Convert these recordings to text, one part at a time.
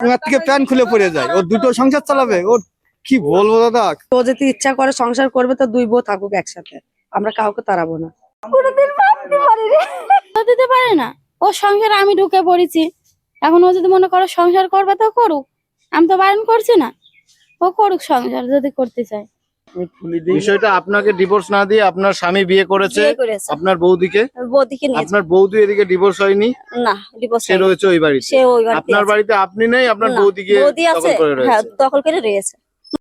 ওনার থেকে প্যান খুলে পড়ে যায়। ও দুটো সংসার চালাবে। ওর কি বলব দাদা? ও যদি ইচ্ছা করে সংসার করবে তো দুই বউ থাকুক একসাথে। আমরা কাউকে তাড়াবো না। দিতে পারে না। ও সংসার আমি ঢুকে পড়েছি। এখন ও যদি মনে করো সংসার করবে তো করুক। আমি তো বারণ করছি না। ও করুক সংসার যদি করতে চায়। বিষয়টা আপনাকে ডিভোর্স না দিয়ে আপনার স্বামী বিয়ে করেছে আপনার বৌদিকে? বৌদিকে আপনার বৌদি এদিকে ডিভোর্স হয়নি? না ডিভোর্স সে রয়েছে ওই বাড়িতে? বাড়িতে আপনার বাড়িতে আপনি নেই আপনার বৌদিকে বৌদি আছে। দখল করে হ্যাঁ রয়েছে দখল করে রয়েছে।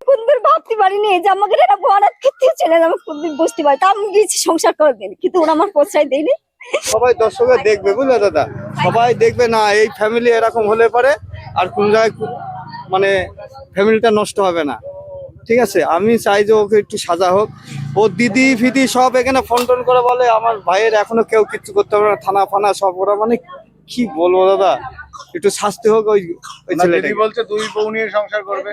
কোনদিন ভাবতে পারিনি যে আমাকে বড় ক্ষেত্রে চলে যাবে কোনদিন বুঝতে পারি তা আমি গিয়েছি সংসার কিন্তু ওরা আমার প্রশ্রয় দেয়নি। সবাই দর্শকে দেখবে বুঝলে দাদা? সবাই দেখবে না এই ফ্যামিলি এরকম হলে পারে আর কোন জায়গায় মানে ফ্যামিলিটা নষ্ট হবে না। ঠিক আছে আমি চাই যে ওকে একটু সাজা হোক। ও দিদি ফিদি সব এখানে ফোন টোন করে বলে আমার ভাইয়ের এখনও কেউ কিচ্ছু করতে পারে না থানা ফানা সব ওরা মানে কি বলব দাদা? একটু শাস্তি হোক ওই ওই না, বলছে দুই বউ নিয়ে সংসার করবে।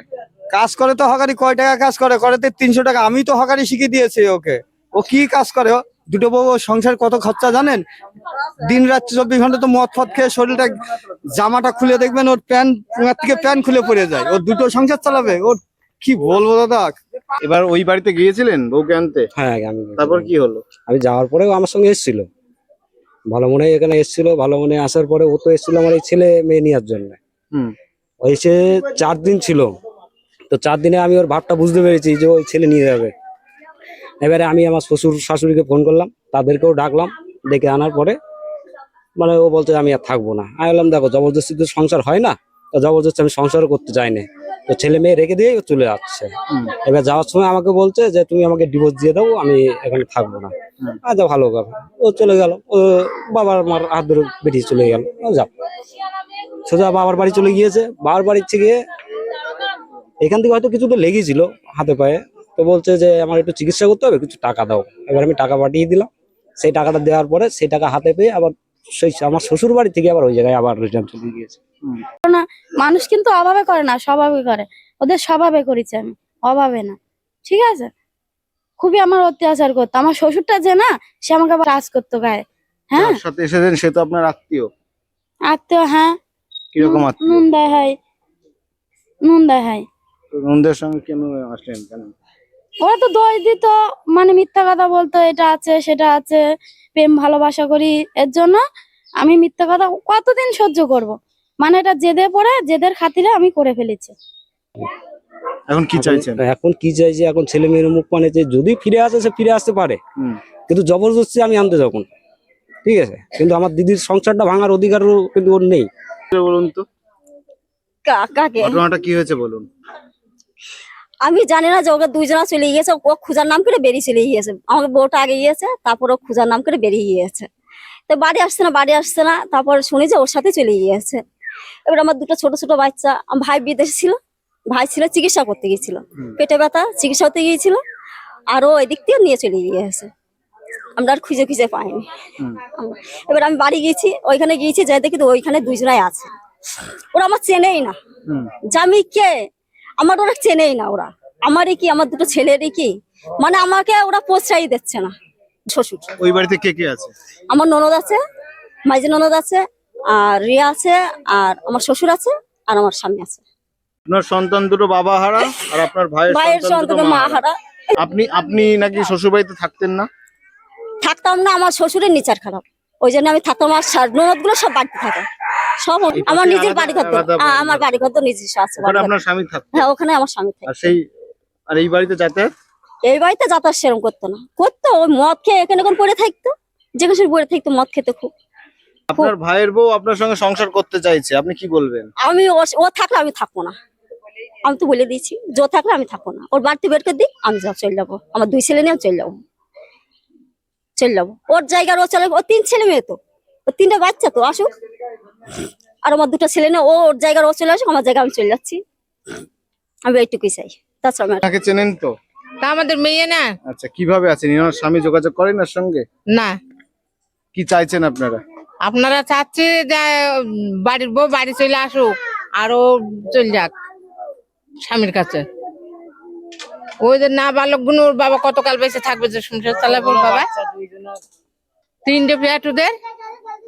কাজ করে তো হকারি কয় টাকা কাজ করে? করে তো তিনশো টাকা। আমি তো হকারি শিখিয়ে দিয়েছি ওকে। ও কি কাজ করে? ও? দুটো বউ সংসার কত খরচা জানেন? দিন রাত চব্বিশ ঘণ্টা তো মদ ফদ খেয়ে শরীরটা জামাটা খুলে দেখবেন ওর প্যান্ট থেকে প্যান্ট খুলে পড়ে যায়। ওর দুটো সংসার চালাবে ওর কি বলব দাদা? এবার ওই বাড়িতে গিয়েছিলেন বউকে আনতে? হ্যাঁ আমি তারপর কি হলো? আমি যাওয়ার পরেও আমার সঙ্গে এসেছিল। ভালো মনে এখানে এসেছিল ভালো মনে আসার পরে ও তো এসেছিল আমার এই ছেলে মেয়ে নেওয়ার জন্য। এসে চার দিন ছিল। তো চার দিনে আমি ওর ভাবটা বুঝতে পেরেছি যে ওই ছেলে নিয়ে যাবে। এবারে আমি আমার শ্বশুর শাশুড়িকে ফোন করলাম তাদেরকেও ডাকলাম ডেকে আনার পরে মানে ও বলছে আমি আর থাকব না। আমি বললাম দেখো জবরদস্তি তো সংসার হয় না তো জবরদস্তি আমি সংসারও করতে চাই না। তো ছেলে মেয়ে রেখে দিয়ে ও চলে যাচ্ছে। এবার যাওয়ার সময় আমাকে বলছে যে তুমি আমাকে ডিভোর্স দিয়ে দাও আমি এখানে থাকব না। আচ্ছা ভালো কথা। ও চলে গেল। ও বাবার মার হাত ধরে বেরিয়ে চলে গেল। যাও সোজা বাবার বাড়ি চলে গিয়েছে। বাবার বাড়ি থেকে এখান থেকে হয়তো কিছু তো লেগেছিল হাতে পায়ে। তো বলছে যে আমার একটু চিকিৎসা করতে হবে কিছু টাকা দাও। এবার আমি টাকা পাঠিয়ে দিলাম। সেই টাকাটা দেওয়ার পরে সেই টাকা হাতে পেয়ে আবার সেই আমার শ্বশুর বাড়ি থেকে আবার ওই জায়গায় আবার রিটার্ন চলে গিয়েছে। মানুষ কিন্তু অভাবে করে না স্বভাবে করে। ওদের স্বভাবে করেছি আমি অভাবে না। ঠিক আছে? খুবই আমার অত্যাচার করতো। আমার শ্বশুরটা যে না সে আমাকে আবার কাজ করতো গায়ে। হ্যাঁ? যার সাথে এসেছেন সে তো আপনার আত্মীয়। আত্মীয় হ্যাঁ। কীরকম নুন- আত্মীয়? নুন দেয় হয়। নুন দেয় হয়। তো নন্দের সঙ্গে কেন আসলেন কেন? ওরা তো দোষ দিত মানে মিথ্যা কথা বলতো এটা আছে সেটা আছে প্রেম ভালোবাসা করি এর জন্য আমি মিথ্যা কথা কতদিন সহ্য করব। মানে এটা জেদে পড়ে জেদের খাতিরে আমি করে ফেলেছি। এখন কি চাইছেন? এখন- এখন কি চাইছে এখন ছেলে মেয়ের মুখ মানে যে যদি ফিরে আসে সে ফিরে আসতে পারে। হুম। কিন্তু জবরদস্তি আমি আনতে যাব না। ঠিক আছে? কিন্তু আমার দিদির সংসারটা ভাঙার অধিকারও কিন্তু ওর নেই। বলুন তো। কা- ঘটনাটা কি হয়েছে বলুন? আমি জানি না যে ওকে দুইজনা চলে গিয়েছে ও খুঁজার নাম করে বেরিয়ে চলে গিয়েছে। আমাকে বউটা আগে গিয়েছে তারপর ও খুঁজার নাম করে বেরিয়ে গিয়েছে। তো বাড়ি আসছে না বাড়ি আসছে না তারপর শুনি যে ওর সাথে চলে গিয়েছে। এবার আমার দুটো ছোট ছোট বাচ্চা আমার ভাই বিদেশে ছিল ভাই ছিল চিকিৎসা করতে গিয়েছিল। পেটে ব্যথা চিকিৎসা হতে গিয়েছিল আরও এদিক দিয়ে নিয়ে চলে গিয়েছে। আমরা আর খুঁজে খুঁজে পাইনি। এবার আমি বাড়ি গিয়েছি ওইখানে গিয়েছি যাই দেখি তো ওইখানে দুইজনাই আছে। ওরা আমার চেনেই না। যে আমি কে? আমার ওরা চেনেই না ওরা। আমারই কি আমার দুটো ছেলেরই কি? মানে আমাকে ওরা প্রশ্রয় দিচ্ছে না শ্বশুর। ওই বাড়িতে কে কে আছে? আমার ননদ আছে মাইজি ননদ আছে আর রিয়া আছে আর আমার শ্বশুর আছে আর আমার স্বামী আছে। আপনার সন্তান দুটো বাবা হারা আর আপনার ভাইয়ের ভাইয়ের সন্তান মা হারা। হারা। আপনি আপনি নাকি শ্বশুর বাড়িতে থাকতেন না? থাকতাম না আমার শ্বশুরের নিচার খারাপ। ওই জন্য আমি থাকতাম আর ননদগুলো সব বাড়িতে থাকে। সব আমার নিজের বাড়ি ঘর আমার। বাড়ি ঘর তো নিজস্ব আছে আপনার স্বামী থাকতো? হ্যাঁ ওখানে আমার স্বামী থাকে আর সেই আর এই বাড়িতে যাতায়াত? এই বাড়িতে যাতায়াত সেরকম করতো না। করতো ওই মদ খেয়ে এখানে কোন পড়ে থাকতো। যেখানে সেখানে পড়ে থাকতো মদ খেতে খুব। আপনার ভাইয়ের বউ আপনার সঙ্গে সংসার করতে চাইছে আপনি কি বলবেন? আমি ও- ও থাকলে আমি থাকব না। আমি তো বলে দিয়েছি জো থাকলে আমি থাকব না। ওর বাড়িতে বের করে দিই আমি চলে যাব। আমার দুই ছেলে নিয়ে চলে যাব। চলে যাব। ওর জায়গার ও চলে ওর তিন ছেলে মেয়ে তো। ওর তিনটা বাচ্চা তো আসুক। আর আমার দুটো ছেলে না ওর জায়গার ও চলে আসুক আমার জায়গা আমি চলে যাচ্ছি। আমি এইটুকুই চাই। তাছাড়া তাকে চেনেন তো? তা আমাদের মেয়ে না। আচ্ছা কীভাবে আছেন? ইনার স্বামী যোগাযোগ করেন ওর সঙ্গে? না। কি চাইছেন আপনারা? আপনারা চাচ্ছে যে বাড়ির বউ বাড়ি চলে আসুক আরও চলে যাক স্বামীর কাছে। ওই যে না বালক গুণ ওর বাবা কতকাল বেঁচে থাকবে যে সংসার চালাবে ওর বাবা। তিনটে ওদের।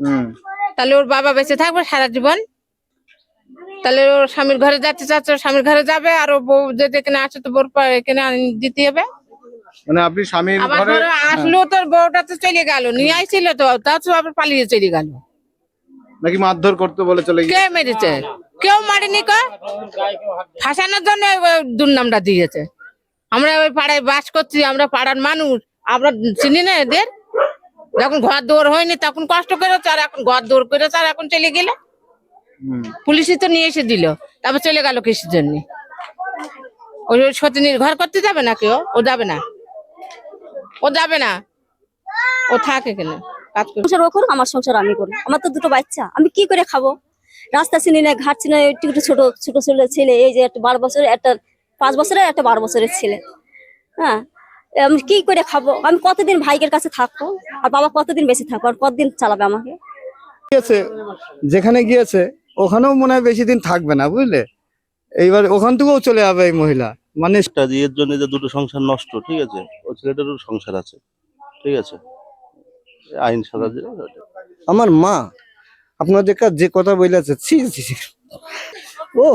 হুম। তাহলে ওর বাবা বেঁচে থাকবে সারা জীবন। তাহলে ওর স্বামীর ঘরে যাচ্ছে চাচ্ছে ওর স্বামীর ঘরে যাবে আর ও বউ যদি এখানে আসে তো বোর এখানে দিতে হবে। মানে আপনি স্বামীর ঘরে আসলো বউটা তো চলে গেল নিয়ে আইছিল তো তা তো আবার পালিয়ে চলে গেল। নাকি মারধর করতে বলে চলে কে মেরেছে? কেউ মারেনি ক? ফাঁসানোর জন্য দুর্নামটা দিয়েছে। আমরা ওই পাড়ায় বাস করছি আমরা পাড়ার মানুষ আমরা চিনি না এদের? যখন ঘর দৌড় হয়নি তখন কষ্ট করেছে আর এখন ঘর দৌড় করেছে আর এখন চলে গেলে? হুম। পুলিশই তো নিয়ে এসে দিল তারপর চলে গেল কিসের জন্য? ওই সতীনীর ঘর করতে যাবে না কেউ ও যাবে না? ও যাবে না? ও থাকে কেন? কাজ সংসার ও করুক আমার সংসার আমি করব আমার তো দুটো বাচ্চা আমি কি করে খাব? রাস্তা চিনি না ঘাট চিনি না একটু একটু ছোট ছোট ছেলে ছেলে এই যে একটা বারো বছরের একটা পাঁচ বছরের একটা বারো বছরের ছেলে। হ্যাঁ আমি কি করে খাব? আমি কতদিন ভাইয়ের কাছে থাকব? আর বাবা কতদিন বেশি থাকব? আর কতদিন চালাবে আমাকে? গিয়েছে যেখানে গিয়েছে ওখানেও মনে হয় বেশি দিন থাকবে না বুঝলে? এইবার ওখান থেকেও চলে যাবে এই মহিলা। মানে বিয়ের জন্য যে দুটো সংসার নষ্ট ঠিক আছে? ও ছেলেটারও সংসার আছে ঠিক আছে? আইন সাজা আমার মা আপনাদের কাছে যে কথা বলেছে ছি ছি। ও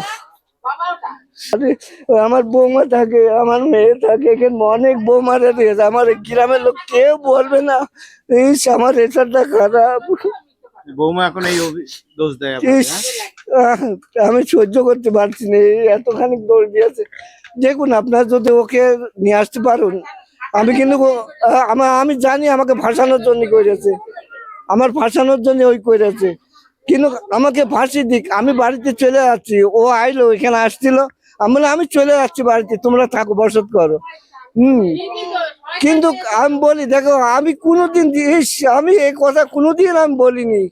আমার বৌমা থাকে আমার মেয়ে থাকে এখানে অনেক বৌমারা দিয়েছে আমার গ্রামের লোক কেউ বলবে না। ইস আমার রেশনটা খারাপ। বৌমা এখন এই দোষ দেয় ইস? আহ, আমি সহ্য করতে পারছি না এতখানি দৌড় দিয়েছে দেখুন আপনার যদি ওকে নিয়ে আসতে পারুন আমি কিন্তু আমার আমি জানি আমাকে ফাঁসানোর জন্য করেছে। আমার ফাঁসানোর জন্য ওই করেছে। কিন্তু আমাকে ফাঁসি দিক আমি বাড়িতে চলে যাচ্ছি ও আইলো এখানে আসছিল আমি বললাম, আমি চলে যাচ্ছি বাড়িতে তোমরা থাকো বসত করো। হুম। কিন্তু আমি বলি দেখো আমি কোনোদিন আমি এই কথা কোনোদিন আমি বলিনি।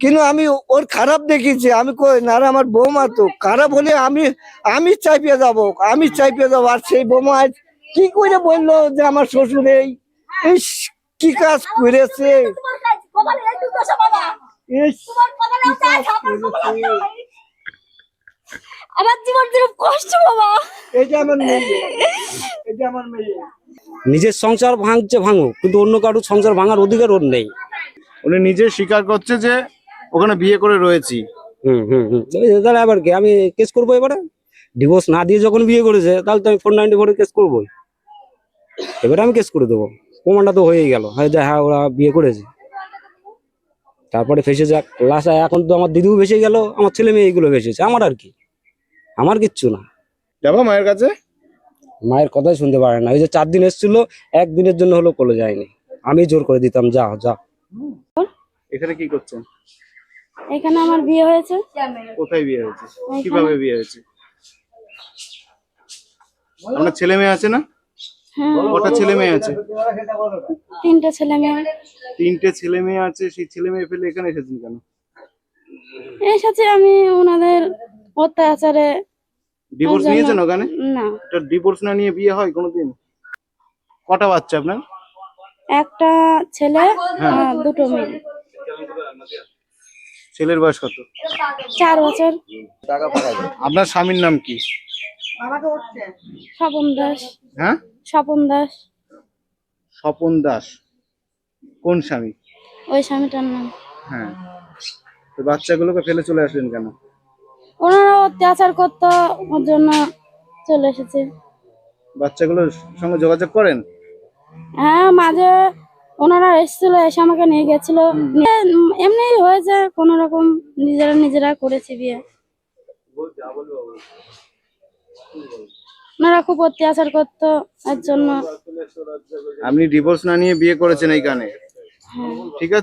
কিন্তু আমি ওর খারাপ দেখেছি। আমি কই না আমার বৌমা তো খারাপ হলে আমি আমি চাইপিয়ে যাব আমি চাইপিয়ে যাব আর সেই বৌমা আজ কি করে বলল যে আমার শ্বশুর এই? ইস, কি কাজ করেছে? ইস, আমার জীবন যেরকম কষ্ট বাবা। এটা আমার মেয়ে। এটা আমার মেয়ে। নিজের সংসার ভাঙছে ভাঙুক কিন্তু অন্য কারোর সংসার ভাঙার অধিকার ওর নেই। উনি নিজে স্বীকার করছে যে ওখানে বিয়ে করে রয়েছি। হুম হুম হুম। এই তাহলে আবার কি? আমি কেস করব এবারে? ডিভোর্স না দিয়ে যখন বিয়ে করেছে তাহলে তো আমি ফোর নাইনটি ফোরে কেস করবোই। এবারে আমি কেস করে দেবো। প্রমাণটা তো হয়েই গেল। হ্যাঁ যে হ্যাঁ ওরা বিয়ে করেছে। তারপরে ফেসে যাক। লাস্ট এখন তো আমার দিদিও ভেসে গেল আমার ছেলে মেয়ে এইগুলো ভেসেছে আমার আর কি? আমার কিচ্ছু না। যাব মায়ের কাছে? মায়ের কথাই শুনতে পারে না। ওই যে চার দিন এসেছিল একদিনের জন্য হলো কোলে যায়নি। আমি জোর করে দিতাম যা যা। এখানে কি করছেন? এখানে আমার বিয়ে হয়েছে। কোথায় বিয়ে হয়েছে? কীভাবে বিয়ে হয়েছে? আপনার ছেলে মেয়ে আছে না? হ্যাঁ। কটা ছেলে মেয়ে আছে? তিনটে ছেলে মেয়ে। তিনটে ছেলে মেয়ে আছে সেই ছেলে মেয়ে ফেলে এখানে এসেছেন কেন? এসেছে আমি ওনাদের অত্যাচারে ডিভোর্স নিয়েছেন ওখানে? না। এটা ডিভোর্স না নিয়ে বিয়ে হয় কোনোদিন? কটা বাচ্চা আপনার? একটা ছেলে দুটো মেয়ে। ছেলের বয়স কত? চার বছর। আপনার স্বামীর নাম কি? স্বপন দাস। হ্যাঁ? স্বপন দাস। স্বপন দাস। কোন স্বামী? ওই স্বামীটার নাম। হ্যাঁ। তো বাচ্চাগুলোকে ফেলে চলে আসলেন কেন? ওনারা অত্যাচার করতো ওর জন্য চলে এসেছে। বাচ্চাগুলোর সঙ্গে যোগাযোগ করেন? হ্যাঁ মাঝে ওনারা এসেছিল এসে আমাকে নিয়ে গেছিল। এমনি হয়েছে কোন রকম নিজেরা নিজেরা করেছে বিয়ে। ওনারা খুব অত্যাচার করতো এর জন্য। আপনি ডিভোর্স না নিয়ে বিয়ে করেছেন এইখানে ঠিক আছে।